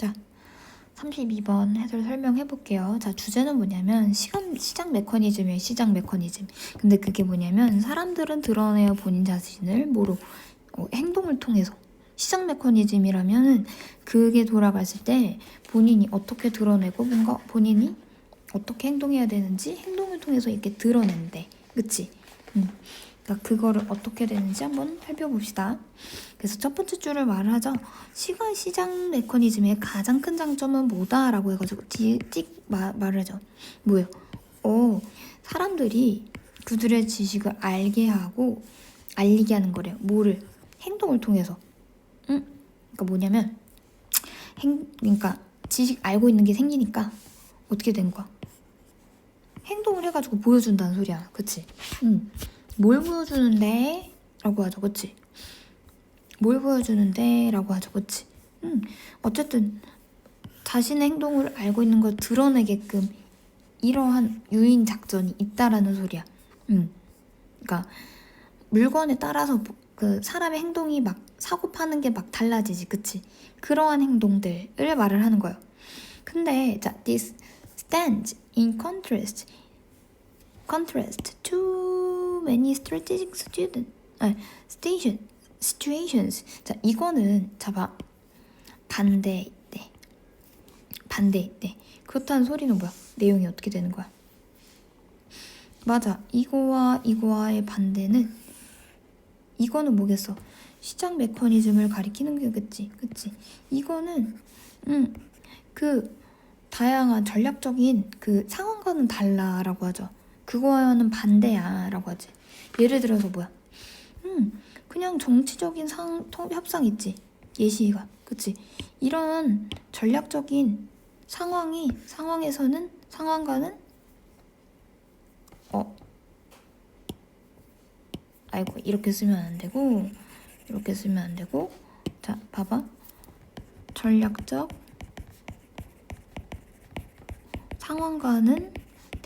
자, 32번 해설 설명해 볼게요. 자, 주제는 뭐냐면 시간 시장 메커니즘이에요. 시장 메커니즘. 근데 그게 뭐냐면 사람들은 드러내어 본인 자신을 뭐로 어, 행동을 통해서 시장 메커니즘이라면은 그게 돌아갔을 때 본인이 어떻게 드러내고 뭔가 본인이 어떻게 행동해야 되는지 행동을 통해서 이렇게 드러낸대. 그치? 음. 그러니까 그거를 어떻게 되는지 한번 살펴봅시다. 그래서 첫 번째 줄을 말을 하죠. 시간 시장 메커니즘의 가장 큰 장점은 뭐다라고 해가지고 뒤, 찍 마, 말을 하죠. 뭐예요? 어, 사람들이 그들의 지식을 알게 하고 알리게 하는 거래요. 뭐를? 행동을 통해서. 응? 그러니까 뭐냐면 행, 그러니까 지식 알고 있는 게 생기니까 어떻게 된 거야? 행동을 해가지고 보여준다는 소리야. 그치? 응. 뭘 보여주는데? 라고 하죠. 그치? 뭘 보여주는데? 라고 하죠. 그치? 응. 어쨌든 자신의 행동을 알고 있는 걸 드러내게끔 이러한 유인 작전이 있다라는 소리야. 응. 그러니까 물건에 따라서 그 사람의 행동이 막 사고 파는 게 막 달라지지. 그치? 그러한 행동들을 말을 하는 거예요. 근데 자, this stands in contrast contrast to many strategic student 아, station situations. 자, 이거는 자봐 반대 때 반대 때 그렇다는 소리는 뭐야? 내용이 어떻게 되는 거야? 맞아. 이거와 이거와의 반대는 이거는 뭐겠어? 시장 메커니즘을 가리키는 거겠지. 그치? 이거는 음, 그 다양한 전략적인 그 상황과는 달라라고 하죠. 그거와는 반대야 라고 하지. 예를 들어서 뭐야? 음, 그냥 정치적인 상, 통- 협상 있지. 예시가. 그치? 이런 전략적인 상황이 상황에서는 상황과는 어 아이고 이렇게 쓰면 안 되고 이렇게 쓰면 안 되고 자 봐봐 전략적 상황과는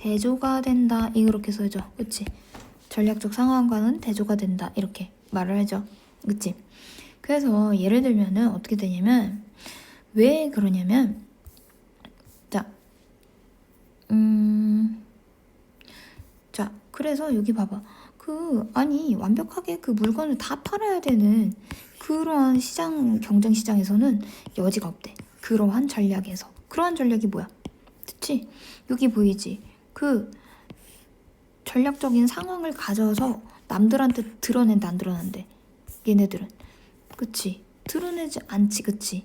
대조가 된다 이렇게 써줘 그치 전략적 상황과는 대조가 된다 이렇게 말을 하죠 그치 그래서 예를 들면은 어떻게 되냐면 왜 그러냐면 자 음. 자, 그래서 여기 봐봐. 그, 아니, 완벽하게 그 물건을 다 팔아야 되는 그러한 시장, 경쟁 시장에서는 여지가 없대. 그러한 전략에서. 그러한 전략이 뭐야? 그치? 여기 보이지? 그 전략적인 상황을 가져서 남들한테 드러낸다, 안 드러난대. 얘네들은. 그치? 드러내지 않지, 그치?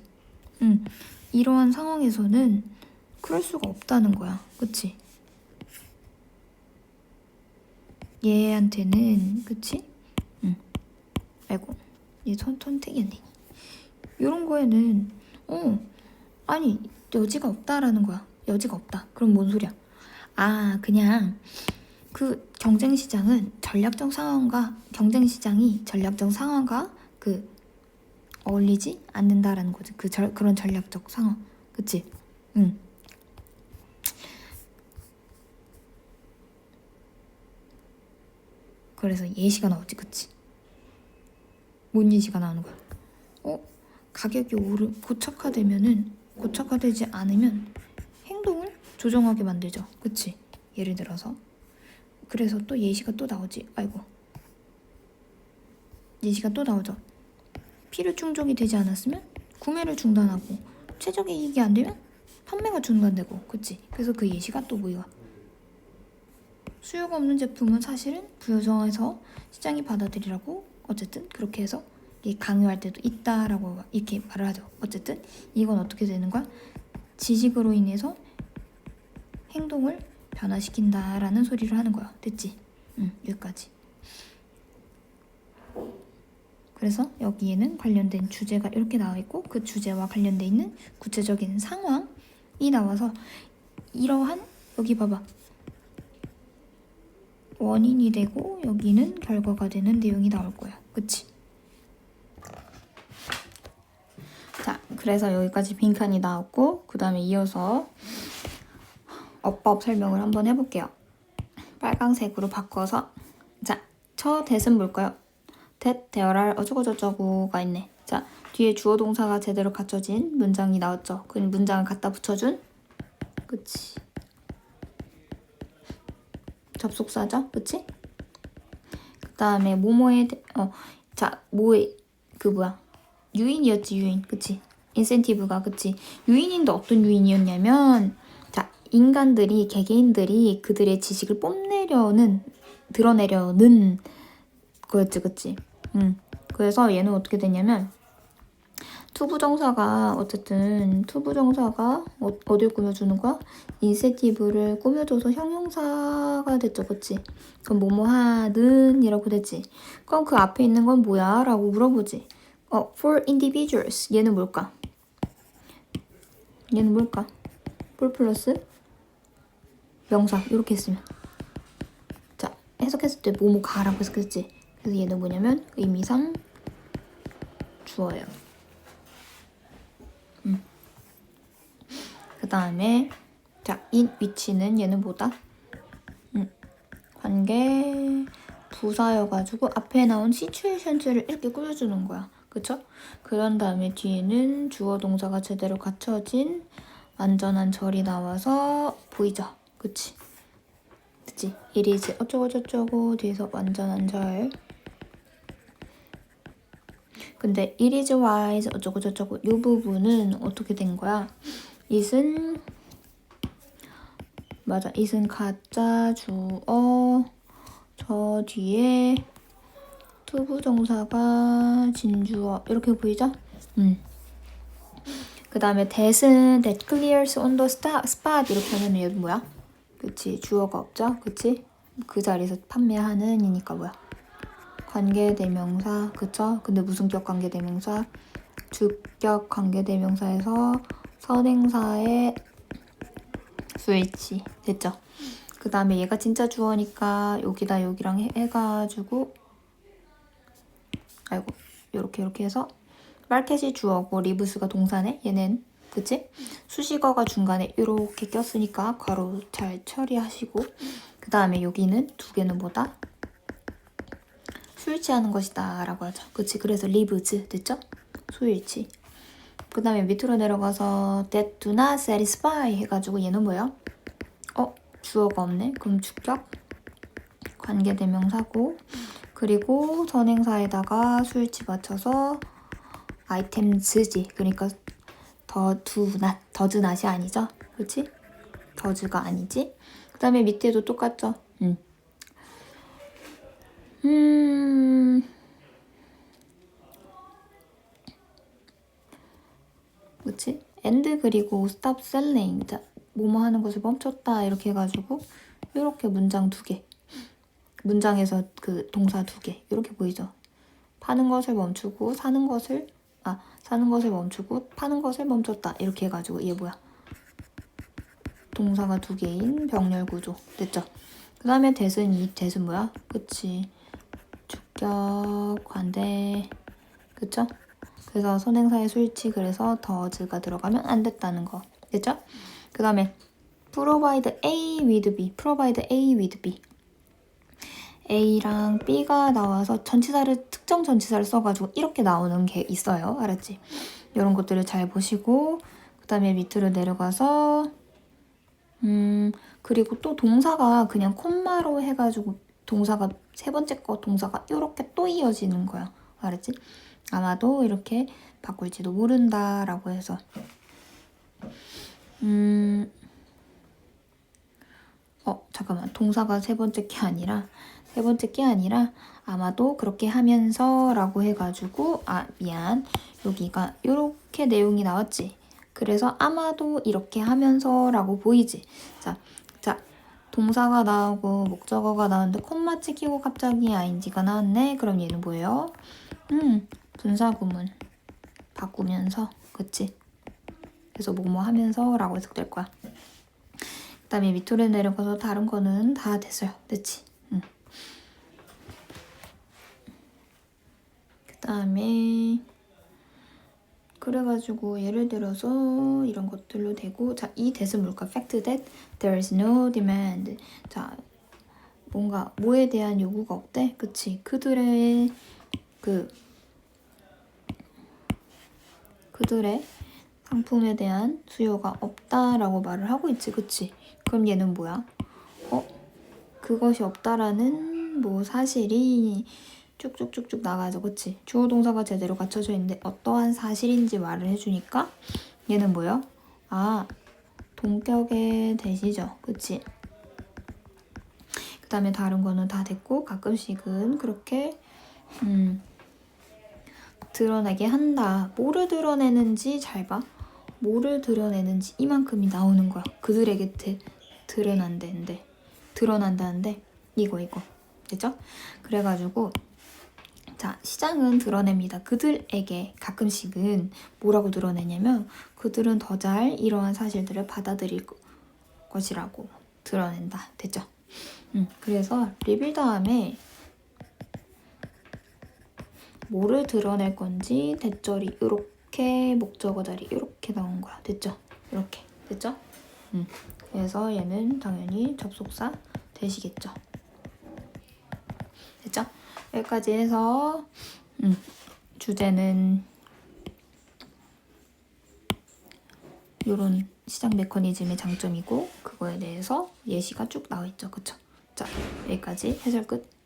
응. 이러한 상황에서는 그럴 수가 없다는 거야. 그치? 얘한테는 그치? 응. 아이고 얘 손, 손택이었네 이런 거에는 어 아니 여지가 없다라는 거야 여지가 없다 그럼 뭔 소리야 아 그냥 그 경쟁 시장은 전략적 상황과 경쟁 시장이 전략적 상황과 그 어울리지 않는다라는 거지 그 절, 그런 전략적 상황 그치 응 그래서 예시가 나오지, 그치? 뭔 예시가 나오는 거야? 어? 가격이 오르 고착화되면은 고착화되지 않으면 조정하게 만들죠, 그치? 예를 들어서 그래서 또 예시가 또 나오지. 아이고 예시가 또 나오죠. 필요 충족이 되지 않았으면 구매를 중단하고 최적의 이익이 안 되면 판매가 중단되고, 그치? 그래서 그 예시가 또 뭐야? 수요가 없는 제품은 사실은 부요정해서 시장이 받아들이라고 어쨌든 그렇게 해서 강요할 때도 있다라고 이렇게 말을 하죠. 어쨌든 이건 어떻게 되는 거야? 지식으로 인해서 행동을 변화시킨다라는 소리를 하는 거야. 됐지? 응, 여기까지. 그래서 여기에는 관련된 주제가 이렇게 나와 있고 그 주제와 관련돼 있는 구체적인 상황이 나와서 이러한 여기 봐봐. 원인이 되고 여기는 결과가 되는 내용이 나올 거야. 그치? 자, 그래서 여기까지 빈칸이 나왔고 그 다음에 이어서 어법 설명을 한번 해볼게요. 빨강색으로 바꿔서 자, 첫 대은 뭘까요? 대, 대어랄 어쩌고저쩌고가 있네. 자, 뒤에 주어 동사가 제대로 갖춰진 문장이 나왔죠. 그 문장을 갖다 붙여준 그치 접속사죠. 그치? 그 다음에 뭐뭐에 대- 어, 자 뭐에 그 뭐야 유인이었지 유인 그치 인센티브가 그치 유인인데 어떤 유인이었냐면 자 인간들이 개개인들이 그들의 지식을 뽐내려는 드러내려는 거였지 그치 음 그래서 얘는 어떻게 됐냐면 투부정사가 어쨌든 투부정사가 어, 어딜 꾸며주는 거야? 인센티브를 꾸며줘서 형용사가 됐죠, 그치? 그럼 뭐뭐 하든 이라고 됐지. 그럼 그 앞에 있는 건 뭐야? 라고 물어보지. 어, for individuals. 얘는 뭘까? 얘는 뭘까? for 플러스 명사 이렇게 했으면 자 해석했을 때 뭐뭐 가라고 했었지. 그래서 얘는 뭐냐면 의미상 주어예요. 그 다음에 자, 이 위치는 얘는 뭐다? 음, 관계 부사여가지고 앞에 나온 시츄에이션즈를 이렇게 꾸며주는 거야. 그쵸? 그런 다음에 뒤에는 주어 동사가 제대로 갖춰진 완전한 절이 나와서 보이죠? 그치? 그치? it is 어쩌고저쩌고 뒤에서 완전한 절 근데 is wise 어쩌고저쩌고 이 부분은 어떻게 된 거야? it은 맞아 it은 가짜 주어 저 뒤에 투부정사가 진주어 이렇게 보이죠? 음. 그 다음에 that은 that clears on the spot 이렇게 하면 얘는 뭐야? 그치 주어가 없죠? 그치? 그 자리에서 판매하는 이니까 뭐야? 관계대명사 그쵸? 근데 무슨격 관계대명사? 주격 관계대명사에서 선행사의 스위치 됐죠? 그 다음에 얘가 진짜 주어니까 여기다 여기랑 해, 해가지고 아이고 요렇게 요렇게 해서 말켓이 주어고 리브스가 동사네 얘는 그치? 수식어가 중간에 이렇게 꼈으니까 괄호 잘 처리하시고 그 다음에 여기는 두 개는 뭐다? 수일치하는 것이다 라고 하죠 그치? 그래서 리브즈 됐죠? 수일치 그 다음에 밑으로 내려가서 that do not satisfy 해가지고 얘는 뭐야? 어? 주어가 없네? 그럼 주격? 관계대명사고 그리고 선행사에다가 수일치 맞춰서 아이템즈지 그러니까 더두낫 더즈낫이 아니죠? 그렇지? 더즈가 아니지? 그 다음에 밑에도 똑같죠? 음. 음. 그치? and 그리고 selling 자, 뭐뭐 하는 것을 멈췄다 이렇게 해가지고 이렇게 문장 두 개. 문장에서 그 동사 두 개. 이렇게 보이죠? 파는 것을 멈추고 사는 것을 아 사는 것을 멈추고 파는 것을 멈췄다 이렇게 해가지고 얘 뭐야? 동사가 두 개인 병렬 구조 됐죠? 그 다음에 대은 이 대은 뭐야? 그치 주격 관대 그쵸? 그래서 선행사의 수일치 그래서 더즈가 들어가면 안 됐다는 거 됐죠? 그 다음에 provide A with B provide A with B A랑 B가 나와서 전치사를 특정 전치사를 써가지고 이렇게 나오는 게 있어요 알았지? 이런 것들을 잘 보시고 그 다음에 밑으로 내려가서 음 그리고 또 동사가 그냥 콤마로 해가지고 동사가 세 번째 거 동사가 이렇게 또 이어지는 거야 알았지? 아마도 이렇게 바꿀지도 모른다 라고 해서 음, 어 잠깐만 동사가 세 번째 게 아니라 세 번째 게 아니라 아마도 그렇게 하면서 라고 해가지고 아 미안 여기가 이렇게 내용이 나왔지 그래서 아마도 이렇게 하면서 라고 보이지 자, 자 동사가 나오고 목적어가 나오는데 콤마 찍히고 갑자기 ing가 나왔네 그럼 얘는 뭐예요? 음 분사구문 바꾸면서 그치? 그래서 뭐뭐 하면서 라고 해석될 거야. 그 다음에 밑으로 내려가서 다른 거는 다 됐어요. 됐지? 응. 그 다음에 그래가지고 예를 들어서 이런 것들로 되고 자 이 대은 뭘까? fact that there is no demand 자 뭔가 뭐에 대한 요구가 없대? 그치? 그들의 그 그들의 상품에 대한 수요가 없다라고 말을 하고 있지, 그치? 그럼 얘는 뭐야? 어? 그것이 없다라는 뭐 사실이 쭉쭉쭉쭉 나가죠, 그치? 주어 동사가 제대로 갖춰져 있는데 어떠한 사실인지 말을 해주니까 얘는 뭐야? 아, 동격의 대시죠, 그치? 그 다음에 다른 거는 다 됐고 가끔씩은 그렇게 음, 드러나게 한다. 뭐를 드러내는지 잘 봐. 뭐를 드러내는지 이만큼이 나오는 거야. 그들에게 드, 드러난다는데 드러난다는데 이거 이거 됐죠? 그래가지고 자 시장은 드러냅니다. 그들에게 가끔씩은 뭐라고 드러내냐면 그들은 더 잘 이러한 사실들을 받아들일 거- 것이라고 드러낸다. 됐죠? 음, 그래서 리빌 다음에 뭐를 드러낼 건지 대절이 이렇게 목적어 자리 이렇게 나온 거야. 됐죠? 이렇게 됐죠? 음. 그래서 얘는 당연히 접속사 되시겠죠. 여기까지 해서 음, 주제는 이런 시장 메커니즘의 장점이고 그거에 대해서 예시가 쭉 나와 있죠. 그쵸? 자 여기까지 해설 끝.